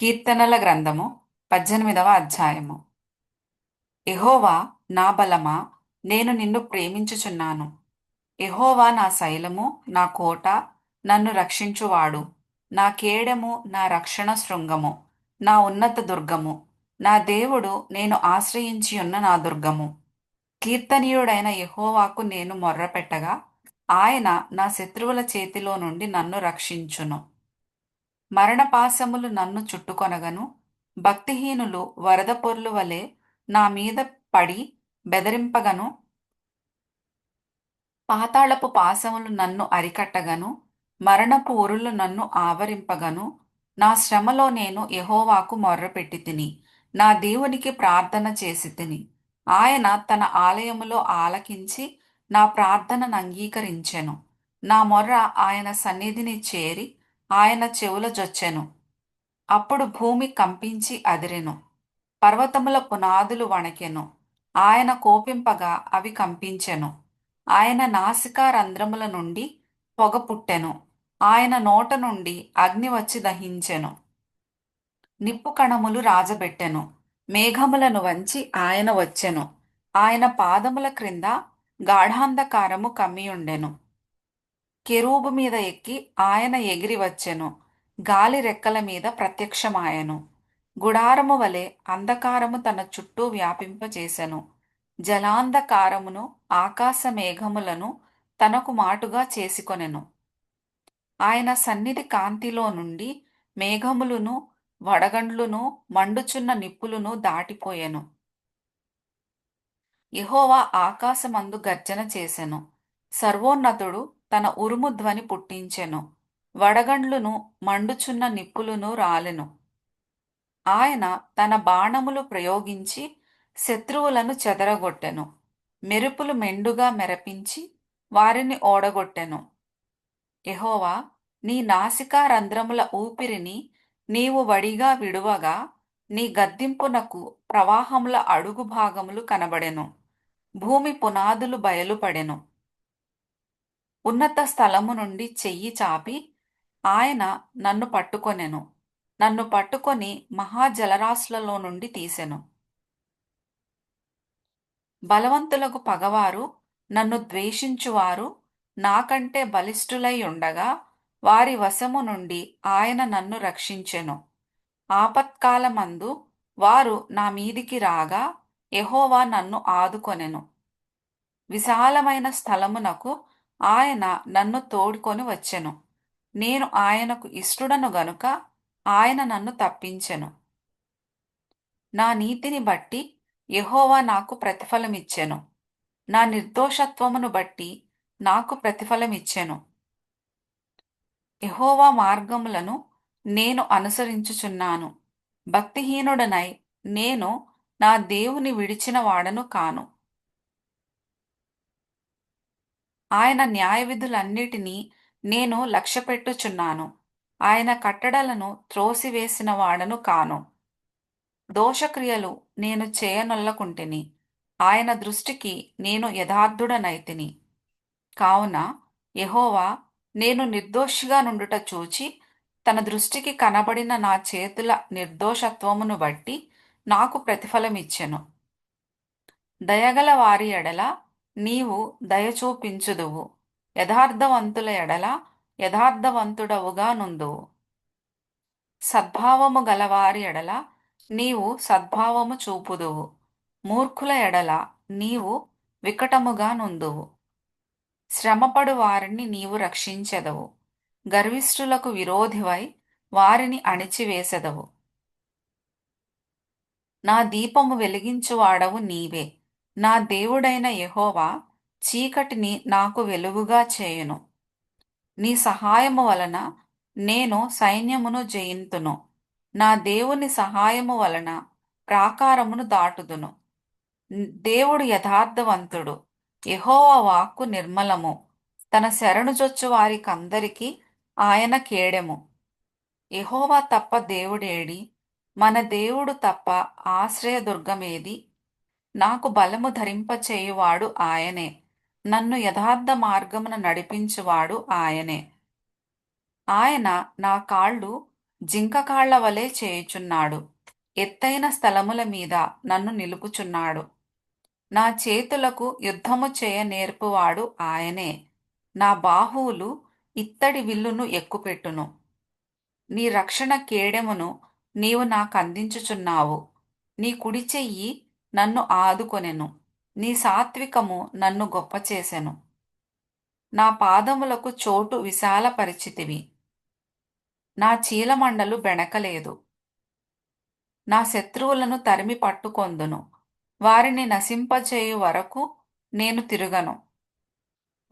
కీర్తనల గ్రంథము పద్దెనిమిదవ అధ్యాయము. ఎహోవా నా బలమా నేను నిన్ను ప్రేమించుచున్నాను. ఎహోవా నా శైలము నా కోట నన్ను రక్షించువాడు. నా కేడము నా రక్షణ శృంగము. నా ఉన్నత దుర్గము. నా దేవుడు నేను ఆశ్రయించియున్న నా దుర్గము. కీర్తనీయుడైన ఎహోవాకు నేను మొర్రపెట్టగా ఆయన నా శత్రువుల చేతిలో నుండి నన్ను రక్షించును. మరణపాశములు నన్ను చుట్టుకొనగను. భక్తిహీనులు వరద పొర్లు వలె నా మీద పడి బెదిరింపగను. పాతాళపు పాశములు నన్ను అరికట్టగను. మరణపు ఉరులు నన్ను ఆవరింపగను. నా శ్రమలో నేను యహోవాకు మొర్రపెట్టి తిని నా దేవునికి ప్రార్థన చేసి తిని ఆయన తన ఆలయములో ఆలకించి నా ప్రార్థనను అంగీకరించెను. నా మొర్ర ఆయన సన్నిధిని చేరి ఆయన చెవుల జొచ్చెను. అప్పుడు భూమి కంపించి అదిరెను. పర్వతముల పునాదులు వణకెను. ఆయన కోపింపగా అవి కంపించెను. ఆయన నాసికా రంధ్రముల నుండి పొగ పుట్టెను. ఆయన నోట నుండి అగ్ని వచ్చి దహించెను. నిప్పు కణములు రాజబెట్టెను. మేఘములను వంచి ఆయన వచ్చెను. ఆయన పాదముల క్రింద గాఢాంధకారము కమ్మియుండెను. కెరూబు మీద ఎక్కి ఆయన ఎగిరి వచ్చెను. గాలి రెక్కల మీద ప్రత్యక్షమాయెను. గుడారము వలె అంధకారము తన చుట్టూ వ్యాపింపచేసెను జలాంధకారమును ఆకాశ మేఘములను తనకు మాటుగా చేసుకొనెను. ఆయన సన్నిధి కాంతిలో నుండి మేఘములును వడగండ్లును మండుచున్న నిప్పులును దాటిపోయెను. యహోవా ఆకాశమందు గర్జన చేసెను. సర్వోన్నతుడు తన ఉరుము ధ్వని పుట్టించెను. వడగండ్లును మండుచున్న నిప్పులును రాలెను. ఆయన తన బాణములు ప్రయోగించి శత్రువులను చెదరగొట్టెను. మెరుపులు మెండుగా మెరపించి వారిని ఓడగొట్టెను. ఎహోవా నీ నాసికా రంధ్రముల ఊపిరిని నీవు వడిగా విడువగా నీ గద్దింపునకు ప్రవాహముల అడుగు భాగములు కనబడెను. భూమి పునాదులు బయలుపడెను. ఉన్నత స్థలము నుండి చెయ్యి చాపి ఆయన నన్ను పట్టుకొనెను. నన్ను పట్టుకొని మహాజలరాశులలో నుండి తీసెను. బలవంతులకు పగవారు నన్ను ద్వేషించువారు నాకంటే బలిష్ఠులై ఉండగా వారి వశము నుండి ఆయన నన్ను రక్షించెను. ఆపత్కాలమందు వారు నా మీదికి రాగా ఎహోవా నన్ను ఆదుకొనెను. విశాలమైన స్థలమునకు ఆయన నన్ను తోడుకొని వచ్చెను. నేను ఆయనకు ఇష్టడను గనుక ఆయన నన్ను తప్పించెను. నా నీతిని బట్టి యహోవా నాకు ప్రతిఫలమిచ్చెను. నా నిర్దోషత్వమును బట్టి నాకు ప్రతిఫలమిచ్చెను. యహోవా మార్గములను నేను అనుసరించుచున్నాను. భక్తిహీనుడనై నేను నా దేవుని విడిచిన వాడను కాను. ఆయన న్యాయవిధులన్నిటినీ నేను లక్ష్యపెట్టుచున్నాను. ఆయన కట్టడలను త్రోసివేసిన వాడను కాను. దోషక్రియలు నేను చేయనొల్లకుంటిని. ఆయన దృష్టికి నేను యథార్థుడనైతిని. కావున యహోవా నేను నిర్దోషిగా నుండుట చూచి తన దృష్టికి కనబడిన నా చేతుల నిర్దోషత్వమును బట్టి నాకు ప్రతిఫలమిచ్చెను. దయగల వారి ఎడల నీవు దయచూపించుదువు. యథార్థవంతుల ఎడల యథార్థవంతుడవుగా నుందువు. సద్భావము గలవారి ఎడల నీవు సద్భావము చూపుదువు. మూర్ఖుల ఎడల నీవు వికటముగా నుందువు. శ్రమపడు వారిని నీవు రక్షించెదవు. గర్విష్ఠులకు విరోధివై వారిని అణిచివేసెదవు. నా దీపము వెలిగించువాడవు నీవే. నా దేవుడైన యెహోవా చీకటిని నాకు వెలుగుగా చేయును. నీ సహాయము వలన నేను సైన్యమును జయింతును. నా దేవుని సహాయము వలన ప్రాకారమును దాటుదును. దేవుడు యథార్థవంతుడు. యెహోవా వాక్కు నిర్మలము. తన శరణుజొచ్చు వారికందరికీ ఆయన కేడెము. యెహోవా తప్ప దేవుడేడి మన దేవుడు తప్ప ఆశ్రయదుర్గమేది నాకు బలము ధరింపచేయువాడు ఆయనే. నన్ను యథార్థ మార్గమున నడిపించువాడు ఆయనే. ఆయన నా కాళ్ళు జింకకాళ్ళ వలె చేయుచున్నాడు. ఎత్తైన స్థలముల మీద నన్ను నిలుపుచున్నాడు. నా చేతులకు యుద్ధము చేయ నేర్పువాడు ఆయనే. నా బాహువులు ఇత్తడి విల్లును ఎక్కుపెట్టును. నీ రక్షణ కేడెమును నీవు నాకందించుచున్నావు. నీ కుడి చెయ్యి నన్ను ఆదుకొనెను. నీ సాత్వికము నన్ను గొప్ప చేసెను. నా పాదములకు చోటు విశాలపరిచితివి. నా చీలమండలు బెణకలేదు. నా శత్రువులను తరిమి పట్టుకొందును. వారిని నశింపచేయు వరకు నేను తిరుగను.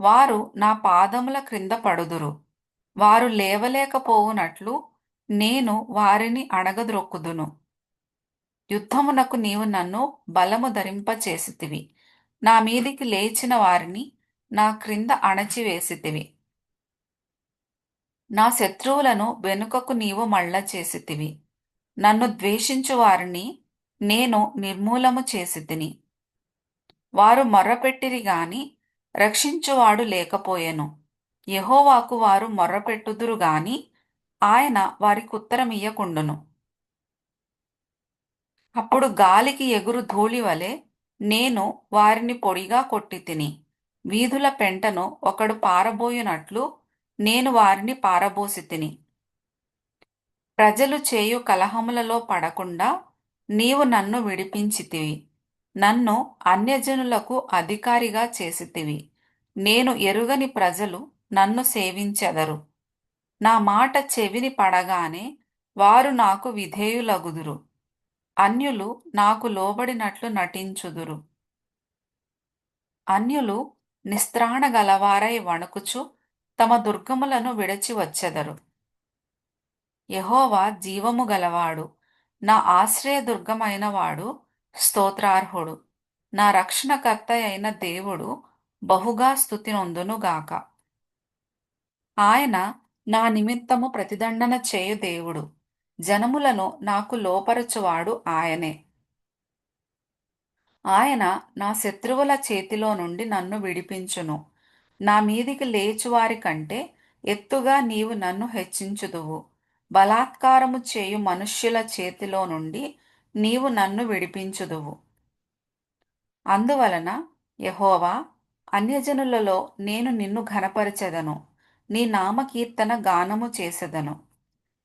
వారు నా పాదముల క్రింద పడుదురు. వారు లేవలేకపోవునట్లు నేను వారిని అణగద్రొక్కుదును యుద్ధమునకు నీవు నన్ను బలము ధరింపచేసితివి. నా మీదికి లేచిన వారిని నా క్రింద అణచివేసితివి. నా శత్రువులను వెనుకకు నీవు మళ్ళ చేసితివి నన్ను ద్వేషించు వారిని నేను నిర్మూలము చేసితిని. వారు మొర్రపెట్టిరి గాని రక్షించువాడు లేకపోయెను. యహోవాకు వారు మొర్రపెట్టుదురు గాని ఆయన వారికి ఉత్తరమియ్యకుండును. అప్పుడు గాలికి ఎగురు ధూళి వలె నేను వారిని పొడిగా కొట్టి తిని వీధుల పెంటను ఒకడు పారబోయునట్లు నేను వారిని పారబోసి తిని. ప్రజలు చేయు కలహములలో పడకుండా నీవు నన్ను విడిపించితివి నన్ను అన్యజనులకు అధికారిగా చేసితివి నేను ఎరుగని ప్రజలు నన్ను సేవించెదరు. నా మాట చెవిని పడగానే వారు నాకు విధేయులగుదురు. అన్యులు నాకు లోబడినట్లు నటించుదురు. అన్యులు నిస్త్రాణ గలవారై వణుకుచు తమ దుర్గములను విడచి వచ్చెదరు. యహోవా జీవము గలవాడు నా ఆశ్రయదుర్గమైన వాడు స్తోత్రార్హుడు. నా రక్షణకర్త అయిన దేవుడు బహుగా స్థుతి నొందునుగాక ఆయన నా నిమిత్తము ప్రతిదండన చేయు దేవుడు. జనములను నాకు లోపరచువాడు ఆయనే. ఆయన నా శత్రువుల చేతిలో నుండి నన్ను విడిపించును. నా మీదికి లేచువారి కంటే ఎత్తుగా నీవు నన్ను హెచ్చించుదువు. బలాత్కారము చేయు మనుష్యుల చేతిలో నుండి నీవు నన్ను విడిపించుదువు. అందువలన యహోవా అన్యజనులలో నేను నిన్ను ఘనపరచెదను. నీ నామకీర్తన గానము చేసెదను.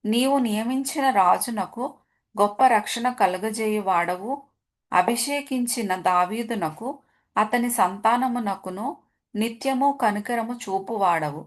నీవు నియమించిన రాజునకు గొప్ప రక్షణ కలుగజేయువాడవు. అభిషేకించిన దావీదునకు అతని సంతానమునకును నిత్యము కనికరము చూపువాడవు.